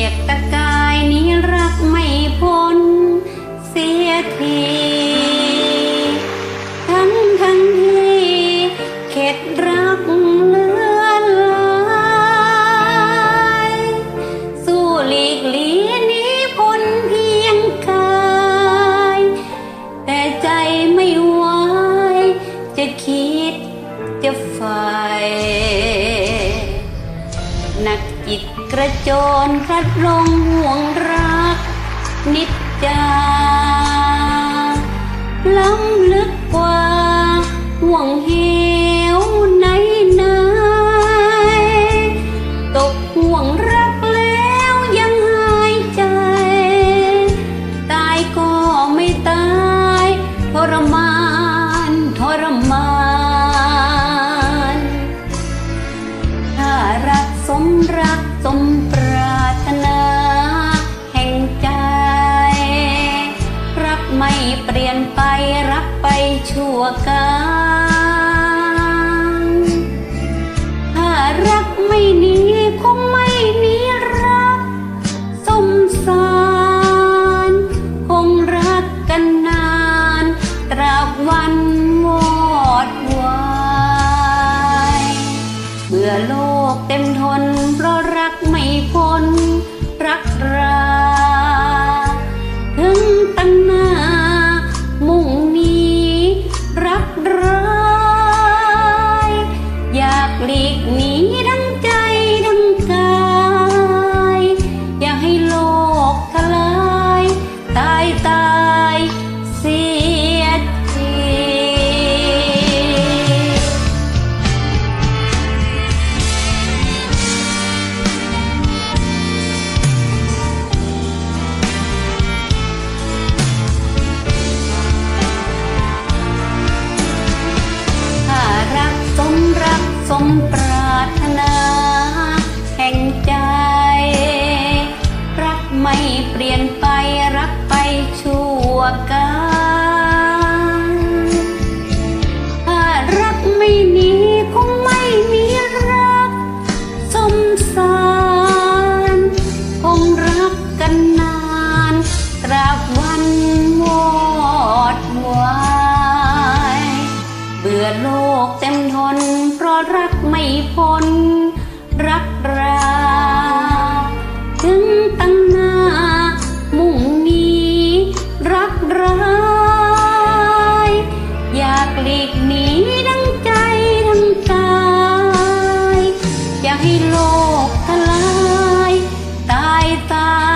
ียกตะกายนี้รักไม่พ้นเสียทีทั้งทั้งที่เข็ดรักเลือนลายสู้หลีกลี ระโจนพลัดลงห่วงรัก นิจจาล้ำลึกกว่าห่วงเหวไหนไหนตกห่วงรักแล้วยังหายใจ ตายก็ไม่ตายทรมานทรมานถ้ารักสมรัก สมปรารถนาแห่งใจ รักไม่เปลี่ยนไปรักไปชั่วกาล อโลกเต็มทน เพราะรักไม่พ้นรักรา ปรารถนา แห่งใจ รักไม่เปลี่ยนไปรักไปชั่วการถ้ารักไม่หนีคงไม่มีรัก สมสารคงรักกันนานตราบวันวอดวายเบื่อโลก รักไม่พ้นรักรา ถึงตั้งหน้า มุ่งหนีรักร้ายอยากหลีกหนีทั้งใจทั้งกายอยากให้โลกทลาย ตายตาย